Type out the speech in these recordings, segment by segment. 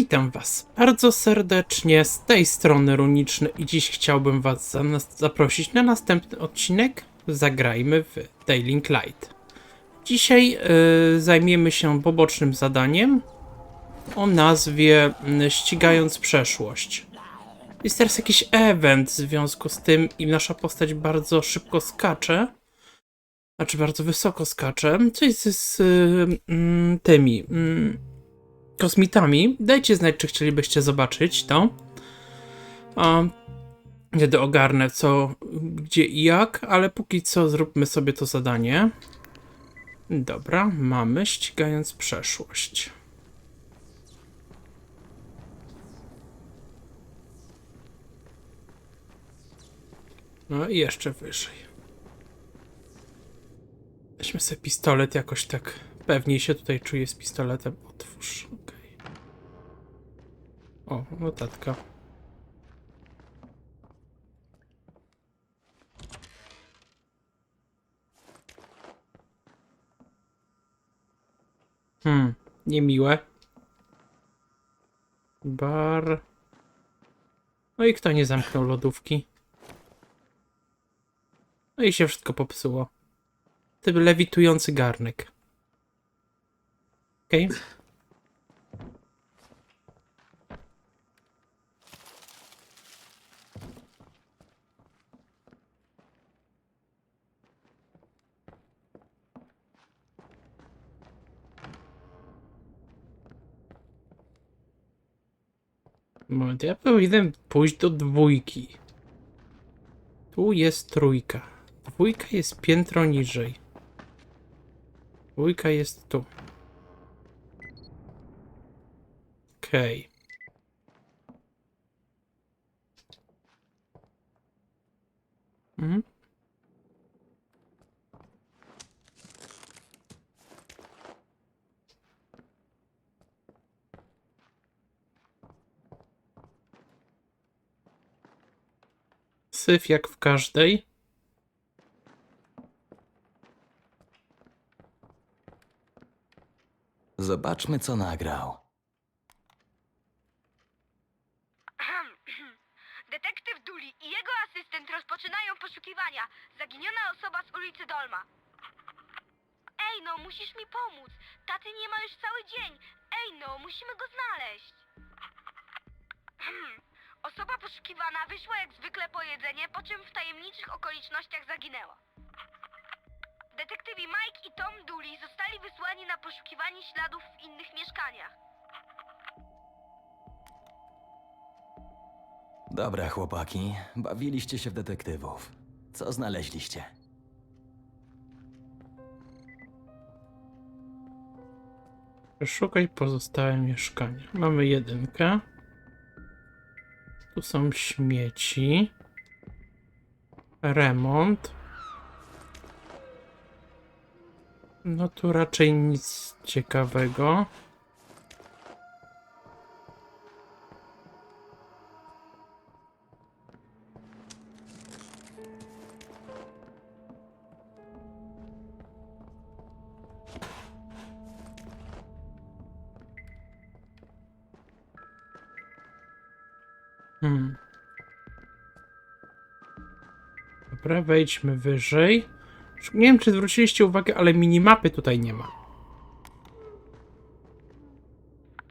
Witam Was bardzo serdecznie z tej strony Runiczny i dziś chciałbym Was zaprosić na następny odcinek Zagrajmy w Dayling Light. Dzisiaj y, zajmiemy się pobocznym zadaniem o nazwie y, Ścigając Przeszłość. Jest teraz jakiś event w związku z tym i nasza postać bardzo szybko skacze. Znaczy bardzo wysoko skacze. Co jest z y, mm, tymi... mm, kosmitami. Dajcie znać, czy chcielibyście zobaczyć to. A kiedy ogarnę co, gdzie i jak, ale póki co zróbmy sobie to zadanie. Dobra, mamy ścigając przeszłość. No i jeszcze wyżej. Weźmy sobie pistolet jakoś tak pewniej się tutaj czuję z pistoletem. Otwórz, okej. O, notatka. Hmm, niemiłe. Bar. No i kto nie zamknął lodówki? No i się wszystko popsuło. Ty lewitujący garnek. Okej. Moment, ja powinienem pójść do dwójki. Tu jest trójka. Dwójka jest piętro niżej. Dwójka jest tu. Okej. Mhm. Syf jak w każdej. Zobaczmy, co nagrał. Wyszła jak zwykle po jedzenie, po czym w tajemniczych okolicznościach zaginęła. Detektywi Mike i Tom Dooley zostali wysłani na poszukiwanie śladów w innych mieszkaniach. Dobra, chłopaki, bawiliście się w detektywów. Co znaleźliście? Szukaj pozostałe mieszkania. Mamy jedynkę. Tu są śmieci. Remont. No tu raczej nic ciekawego. Hmm. Dobra, wejdźmy wyżej. Nie wiem, czy zwróciliście uwagę, ale minimapy tutaj nie ma.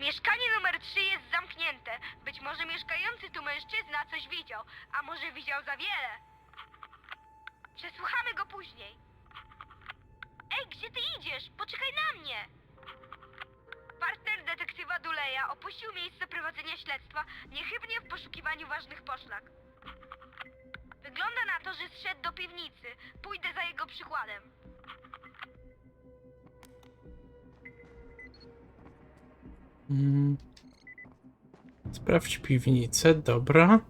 Mieszkanie numer 3 jest zamknięte. Być może mieszkający tu mężczyzna coś widział, a może widział za wiele. Przesłuchamy go później. Ej, gdzie ty idziesz? Poczekaj na mnie! Partner detektywa Duleja opuścił miejsce prowadzenia śledztwa niechybnie w poszukiwaniu ważnych poszlak. Wygląda na to, że zszedł do piwnicy. Pójdę za jego przykładem. Hmm. Sprawdź piwnicę, dobra.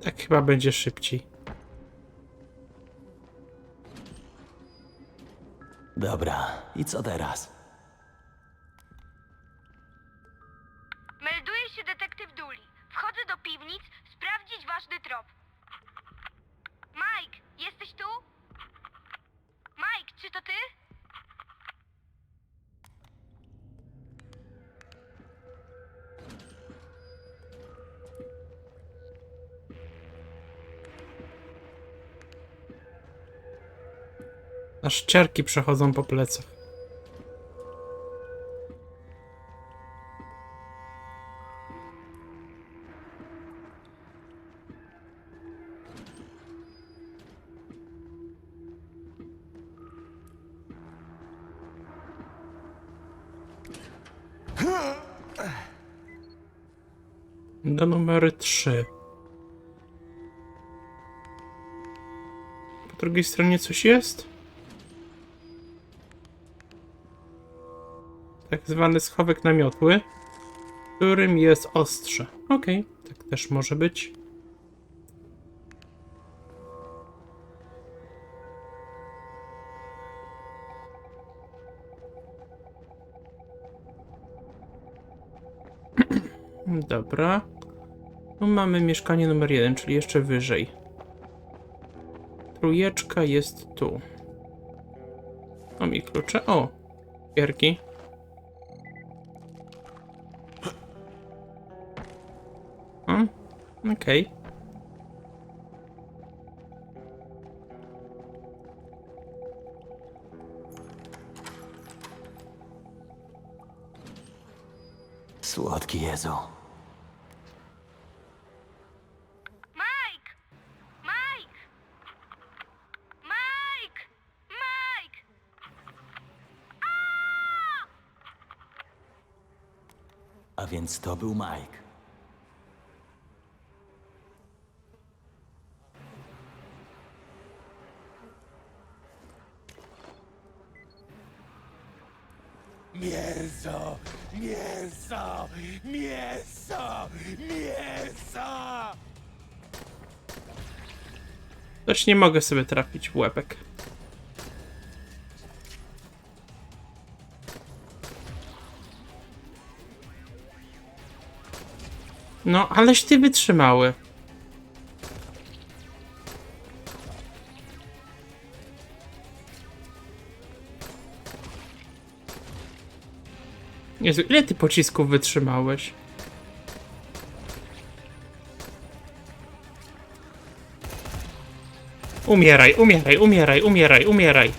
Tak chyba będzie szybciej. Dobra, i co teraz? Aż ciarki przechodzą po plecach. Do numery 3. Po drugiej stronie coś jest? Zwany schowek namiotły, w którym jest ostrze. Okej, tak też może być. Dobra. Tu mamy mieszkanie numer jeden, czyli jeszcze wyżej. Trójeczka jest tu. O mi klucze. O! Gierki. Okej. Słodki Jezu. Mike! Mike! Mike! Mike! A więc to był Mike. Też nie mogę sobie trafić w łebek. No, aleś ty wytrzymały. Jezu, ile ty pocisków wytrzymałeś? Umieraj, umieraj, umieraj, umieraj, umieraj.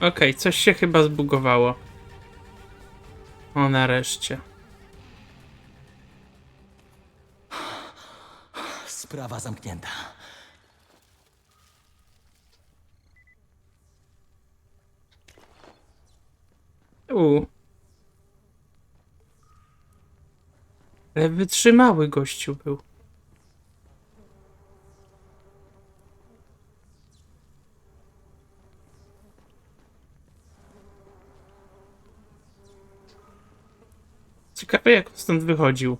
Okej, coś się chyba zbugowało. O, nareszcie. Sprawa zamknięta. U. Ale wytrzymały gościu był. Ciekawe jak stąd wychodził.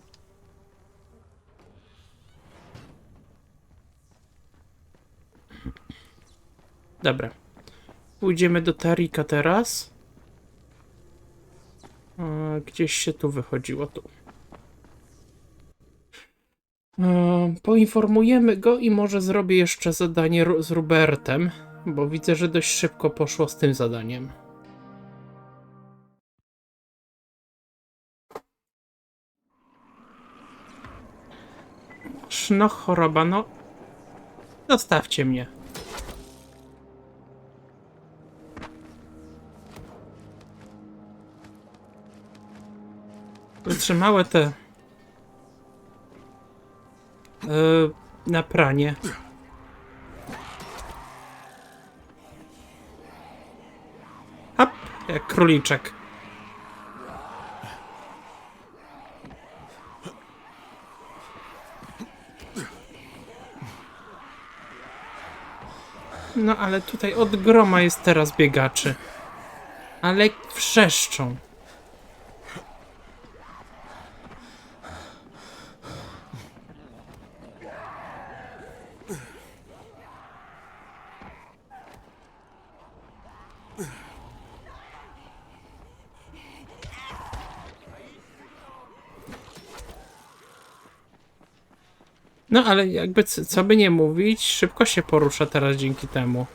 Dobra. Pójdziemy do Tarika teraz. Gdzieś się tu wychodziło, tu. E, Poinformujemy go i może zrobię jeszcze zadanie z Rubertem, bo widzę, że dość szybko poszło z tym zadaniem. Szno choroba, no. Zostawcie mnie. Wytrzymałe te. Yy, na pranie. Hop, jak króliczek. No ale tutaj od groma jest teraz biegaczy. Ale wrzeszczą. No ale jakby co by nie mówić, szybko się porusza teraz dzięki temu.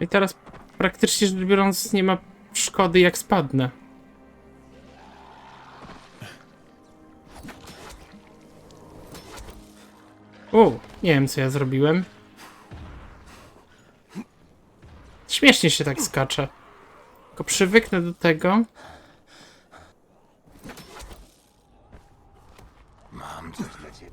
I teraz praktycznie rzecz biorąc nie ma szkody jak spadnę. U, nie wiem co ja zrobiłem. Śmiesznie się tak skacze. Tylko przywyknę do tego. Mam coś dla ciebie.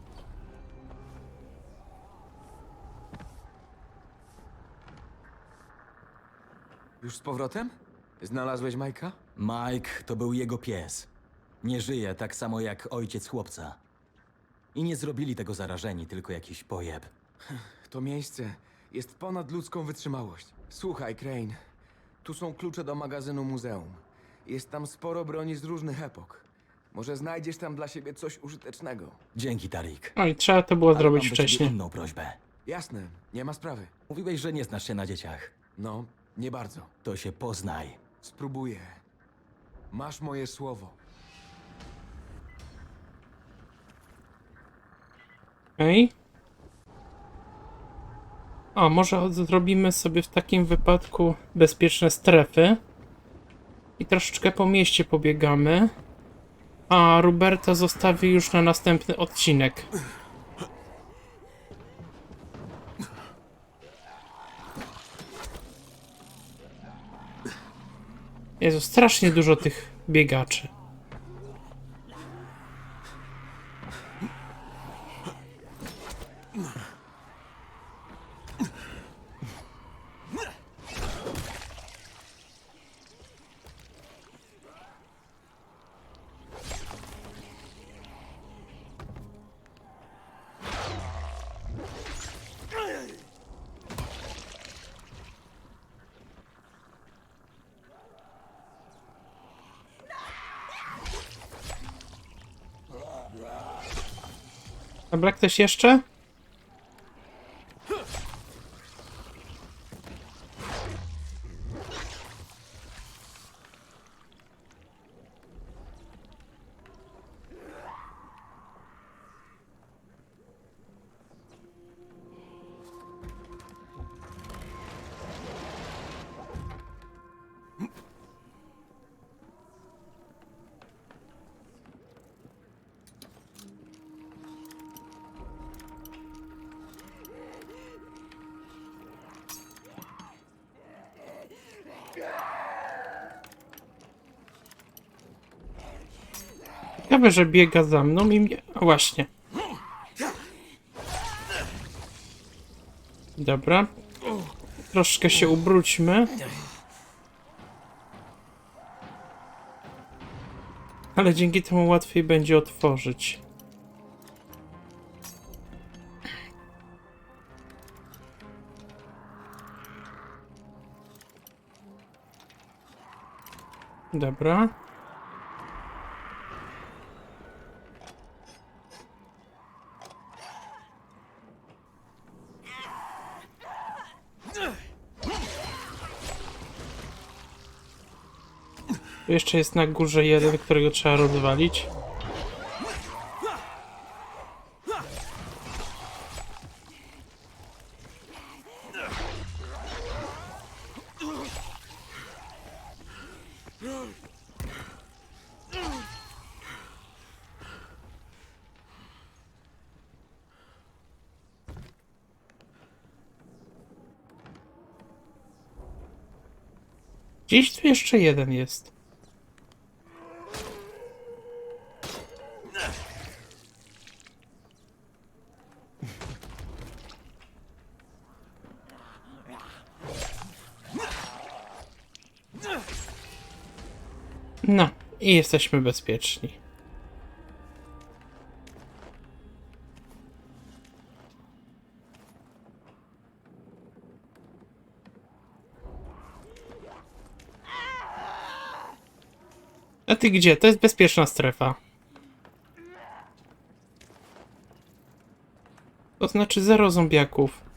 Już z powrotem? Znalazłeś Majka? Mike to był jego pies. Nie żyje tak samo jak ojciec chłopca. I nie zrobili tego zarażeni, tylko jakiś pojeb. To miejsce jest ponad ludzką wytrzymałość. Słuchaj, Crane. Tu są klucze do magazynu muzeum. Jest tam sporo broni z różnych epok. Może znajdziesz tam dla siebie coś użytecznego. Dzięki, Tarik. Oj, trzeba to było Ale zrobić mam do ciebie wcześniej. inną prośbę. Jasne, nie ma sprawy. Mówiłeś, że nie znasz się na dzieciach. No, nie bardzo. To się poznaj. Spróbuję. Masz moje słowo. Okej. O, może zrobimy sobie w takim wypadku bezpieczne strefy. I troszeczkę po mieście pobiegamy. A Roberta zostawi już na następny odcinek. Jezu, strasznie dużo tych biegaczy. Dobra, ktoś jeszcze? Ciekawe, że biega za mną i mnie... Właśnie. Dobra. Troszkę się ubróćmy. Ale dzięki temu łatwiej będzie otworzyć. Dobra. Tu jeszcze jest na górze jeden, którego trzeba rozwalić. Gdzieś tu jeszcze jeden jest. No, i jesteśmy bezpieczni. A ty gdzie? To jest bezpieczna strefa. To znaczy zero zombiaków.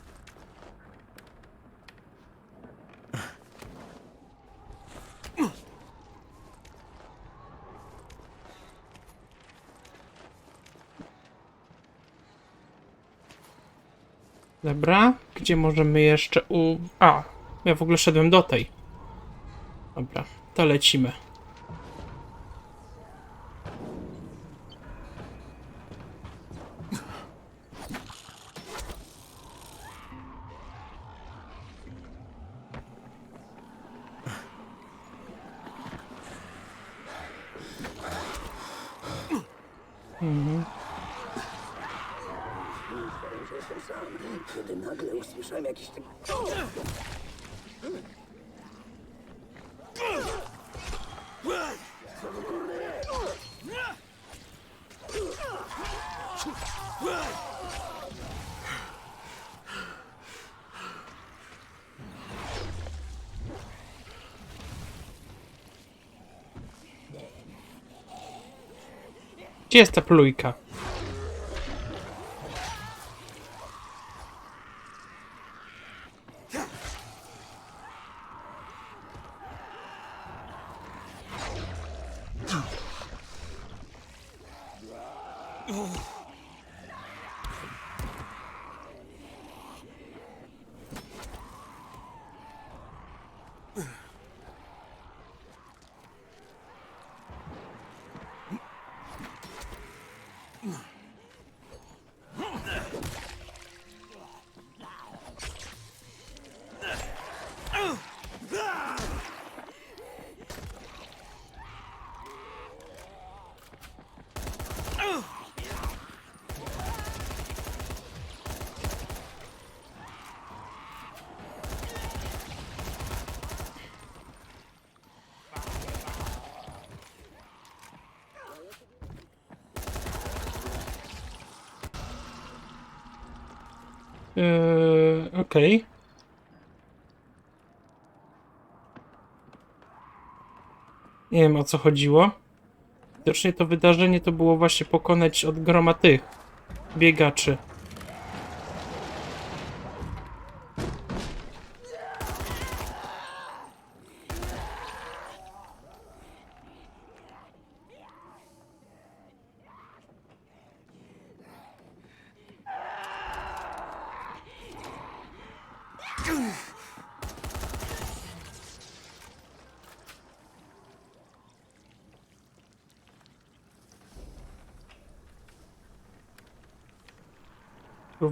Dobra, gdzie możemy jeszcze u... A, ja w ogóle szedłem do tej. Dobra, to lecimy. Kiedy nagle usłyszałem jakiś tak... Gdzie jest ta plujka? Eee, okej. Nie wiem o co chodziło. Widocznie to wydarzenie to było właśnie pokonać od groma tych biegaczy.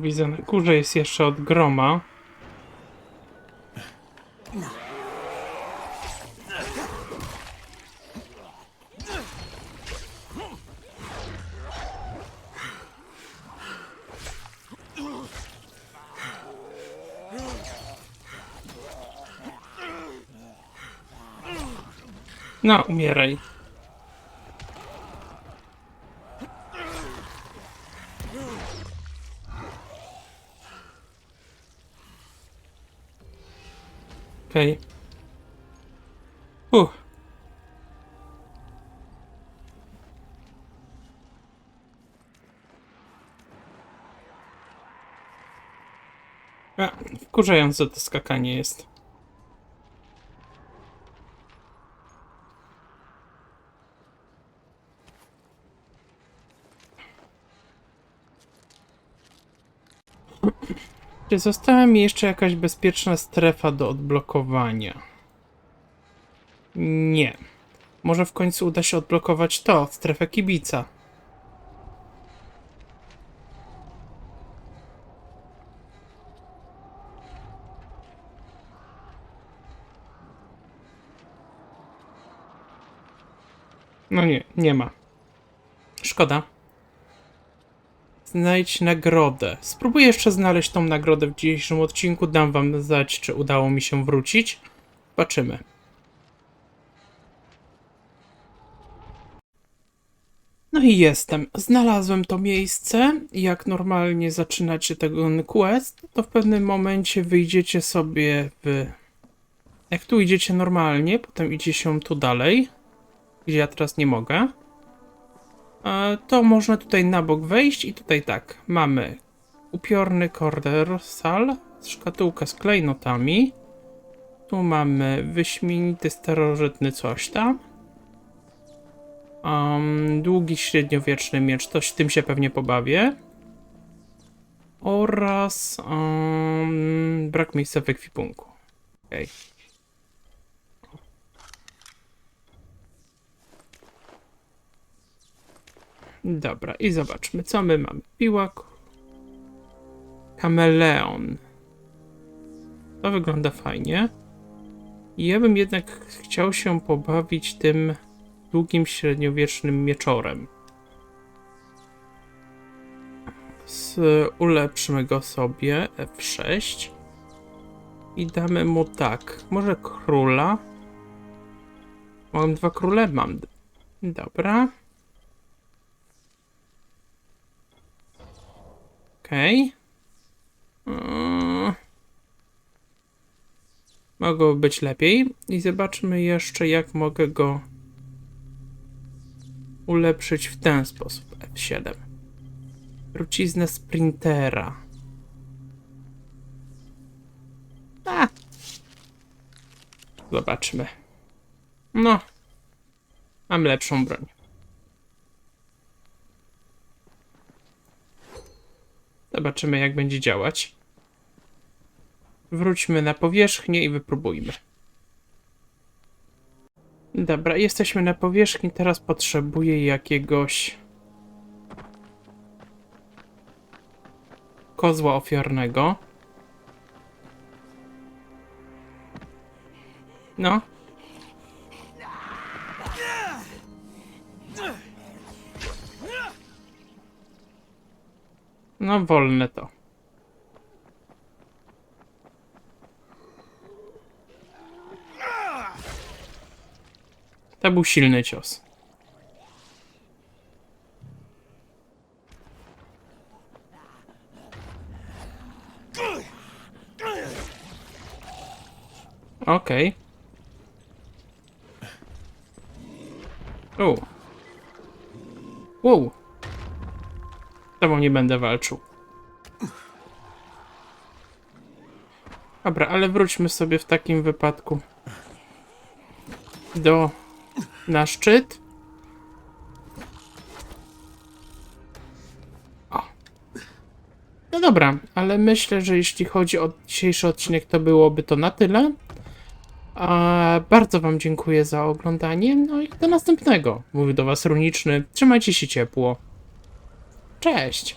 Widzę na górze jest jeszcze od groma. No, umieraj. Okej. Uff. A, wkurzające to skakanie jest. Czy została mi jeszcze jakaś bezpieczna strefa do odblokowania? Nie. Może w końcu uda się odblokować to, strefę kibica. No nie, nie ma. Szkoda. Znajdź nagrodę. Spróbuję jeszcze znaleźć tą nagrodę w dzisiejszym odcinku. Dam wam znać, czy udało mi się wrócić. Zobaczymy. No i jestem. Znalazłem to miejsce. Jak normalnie zaczynacie ten quest, to w pewnym momencie wyjdziecie sobie w... Jak tu idziecie normalnie, potem idzie się tu dalej, gdzie ja teraz nie mogę. To można tutaj na bok wejść i tutaj tak, mamy upiorny korder sal, szkatułkę z klejnotami, tu mamy wyśmienity starożytny coś tam, um, długi średniowieczny miecz, to tym się pewnie pobawię, oraz um, brak miejsca w ekwipunku. Okej. Dobra, i zobaczmy, co my mamy. Piłak. Kameleon. To wygląda fajnie. Ja bym jednak chciał się pobawić tym długim średniowiecznym mieczorem. Z, ulepszymy go sobie F6 i damy mu tak. Może króla. Mam dwa króle? Mam. Dobra. Okej. Mm. Mogłoby być lepiej. I zobaczmy jeszcze, jak mogę go ulepszyć w ten sposób. F7. Truciznę sprintera. A. Zobaczmy. No. Mam lepszą broń. Zobaczymy, jak będzie działać. Wróćmy na powierzchnię i wypróbujmy. Dobra, jesteśmy na powierzchni. Teraz potrzebuję jakiegoś kozła ofiarnego. No. No, wolne to. To był silny cios. Okej. Okay. Wow. Tobą nie będę walczył. Dobra, ale wróćmy sobie w takim wypadku do na szczyt. O. No dobra, ale myślę, że jeśli chodzi o dzisiejszy odcinek, to byłoby to na tyle. A bardzo Wam dziękuję za oglądanie. No i do następnego. Mówił do Was Runiczny. Trzymajcie się ciepło. Cześć.